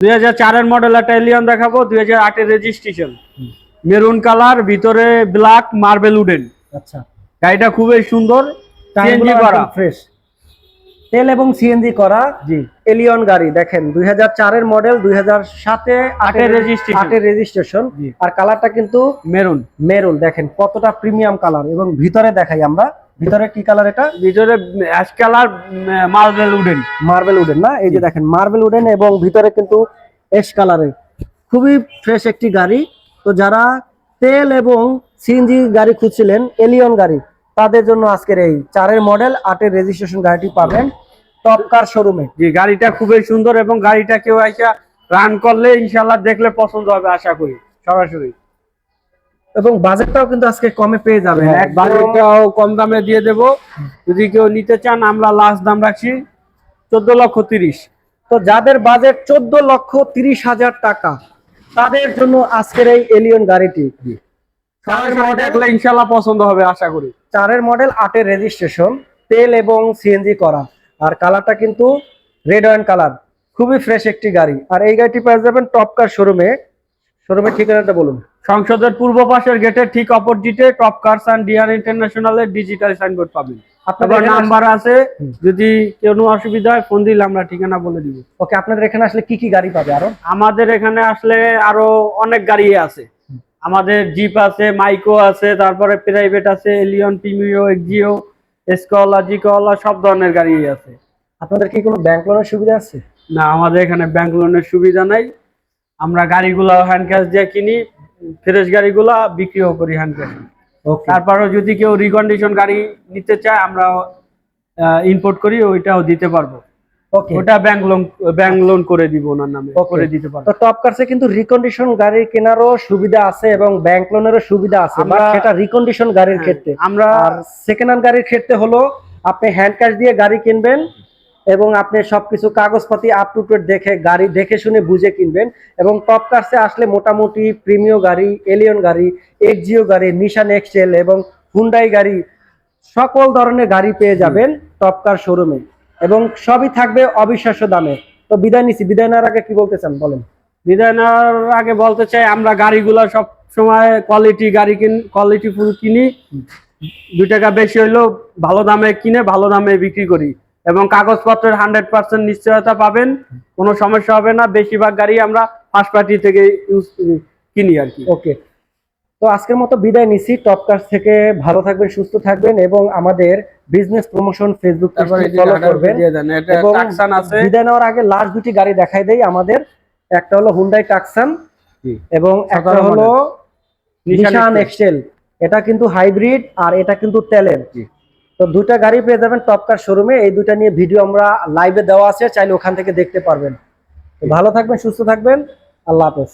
দুই হাজার চারের মডেল একটা এলিয়ন দেখাবো দুই হাজার আটের রেজিস্ট্রেশন মেরুন কালার ভিতরে ব্ল্যাক মার্বেল উডেন আচ্ছা। গাড়িটা খুবই সুন্দর ফ্রেশ তেল এবং সিএনজি করা জি। এলিয়ন গাড়ি দেখেন দুই হাজার চারের মডেল দুই হাজার সাতে আটের। আটের রেজিস্ট্রেশন। আর কালারটা কিন্তু মেরুন। মেরুন দেখেন কতটা প্রিমিয়াম কালার এবং ভিতরে দেখাই আমরা ভিতরে কি কালার এটা? ভিতরে ash colour marble wooden marble wooden না? এই যে দেখেন মার্বেল উডেন এবং ভিতরে কিন্তু এস কালারের খুবই ফ্রেশ একটি গাড়ি। তো যারা তেল এবং সিএনজি গাড়ি খুঁজছিলেন এলিয়ন গাড়ি তাদের জন্য আজকের এই চারের মডেল আটের রেজিস্ট্রেশন গাড়িটি পাবেন টপ কার শোরুমে জি গাড়িটা খুবই সুন্দর এবং গাড়িটা কেউ আইসা রান করলে ইনশাল্লাহ দেখলে পছন্দ হবে আশা করি সরাসরি। এবং বাজেটটাও কিন্তু আজকে কমে পেয়ে যাবেন। হ্যাঁ, বাজেটটাও কম দামে দিয়ে দেব। যদি কেউ নিতে চান আমরা লাস্ট দাম রাখছি চোদ্দ লক্ষ তিরিশ। তো যাদের বাজেট চোদ্দ লক্ষ তিরিশ হাজার টাকা তাদের জন্য আজকের এই এলিয়ন গাড়িটি। দেখলে ইনশাল্লাহ পছন্দ হবে আশা করি। চারের মডেল আটের রেজিস্ট্রেশন তেল এবং সিএনজি করা। আর কালারটা কিন্তু রেড অ্যান্ড কালার খুবই ফ্রেশ একটি গাড়ি। আর এই গাড়িটি পেয়ে যাবেন টপ কার শোরুমে শোরুমের ঠিকানাটা বলুন। সংসদের পূর্ব পাশের গেটের ঠিক অপোজিটে টপ কার্স অ্যান্ড ডিআর ইন্টারন্যাশনালের ডিজিটাল সাইনবোর্ড পাবেন। আপনাদের আপনার নাম্বার আছে যদি কোনো অসুবিধা হয় ফোন দিলে আমরা ঠিকানা বলে দিব। ওকে আপনাদের এখানে আসলে কি কি গাড়ি পাবে আরও? আমাদের এখানে আসলে আরও অনেক গাড়ি আছে। আমাদের জিপ আছে মাইকো আছে তারপরে প্রাইভেট আছে এলিয়ন প্রিমিও এক্সিও এসকলা জিকলা সব ধরনের গাড়ি আছে। আপনাদের কি কোনো ব্যাংক লোনের সুবিধা আছে? না আমাদের এখানে ব্যাংক লোনের সুবিধা নাই। আমরা গাড়িগুলো হ্যান্ড ক্যাশ দিয়ে কিনি ফ্রেশ গাড়িগুলা বিক্রিও করি হ্যান্ড ক্যাশ তারপরেও যদি কেউ রিকন্ডিশন গাড়ি নিতে চায় আমরা ইম্পোর্ট করি ওইটাও দিতে পারব। ওটা ব্যাংক লোন ব্যাংক লোন করে দিব ওনার নামে. করে দিতে পারব। তো টপ কার্সে কিন্তু রিকন্ডিশন গাড়ি কেনারও সুবিধা আছে এবং ব্যাংক লোনেরও সুবিধা আছে বাট সেটা রিকন্ডিশন গাড়ির ক্ষেত্রে। আমরা সেকেন্ড হ্যান্ড গাড়ির ক্ষেত্রে হলো আপনি হ্যান্ড ক্যাশ দিয়ে গাড়ি কিনবেন এবং আপনি সবকিছু কাগজপাতি আপ টু ডেট দেখে গাড়ি দেখে শুনে বুঝে কিনবেন। এবং টপ কার্সে আসলে মোটামুটি প্রিমিয় গাড়ি এলিয়ন গাড়ি এক্সিও গাড়ি নিশান এক্সেল এবং হুন্ডাই গাড়ি সকল ধরনের গাড়ি পেয়ে যাবেন টপ কার শোরুমে এবং সবই থাকবে অবিশ্বাস্য দামে। তো বিদায় নিচ্ছি। বিদায় নেওয়ার আগে কি বলতে চান? বলেন। বিদায় নেওয়ার আগে বলতে চাই আমরা গাড়িগুলো সব সময় কোয়ালিটি গাড়ি কিন কোয়ালিটি ফুল কিনি। দুই টাকা বেশি হইলেও ভালো দামে কিনে ভালো দামে বিক্রি করি। এবং কাগজপত্রের হান্ড্রেড পার্সেন্ট নিশ্চয়তা পাবেন কোনো সমস্যা হবে না। বেশিরভাগ গাড়ি আমরা ফার্স্ট পার্টি থেকে ইউজ কিনি আর কি। ওকে তো আজকের মতো বিদায় নিচ্ছি। টপ কার্স থেকে ভালো থাকবেন সুস্থ থাকবেন এবং আমাদের বিজনেস প্রমোশন ফেসবুক ফলো করবেন। এটা এবং বিদায় নেওয়ার আগে লাস্ট দুটি গাড়ি দেখাই দেই আমাদের। একটা হলো হুন্ডাই টাকসান এবং একটা হলো নিশান এক্সেল। এটা কিন্তু হাইব্রিড আর এটা কিন্তু তেলের তো দুইটা গাড়ি পেয়ে যাবেন টপ কার শোরুমে এই দুইটা নিয়ে ভিডিও আমরা লাইভে দেওয়া আছে চাইলে ওখান থেকে দেখতে পারবেন। ভালো থাকবেন সুস্থ থাকবেন। আল্লাহ হাফেজ।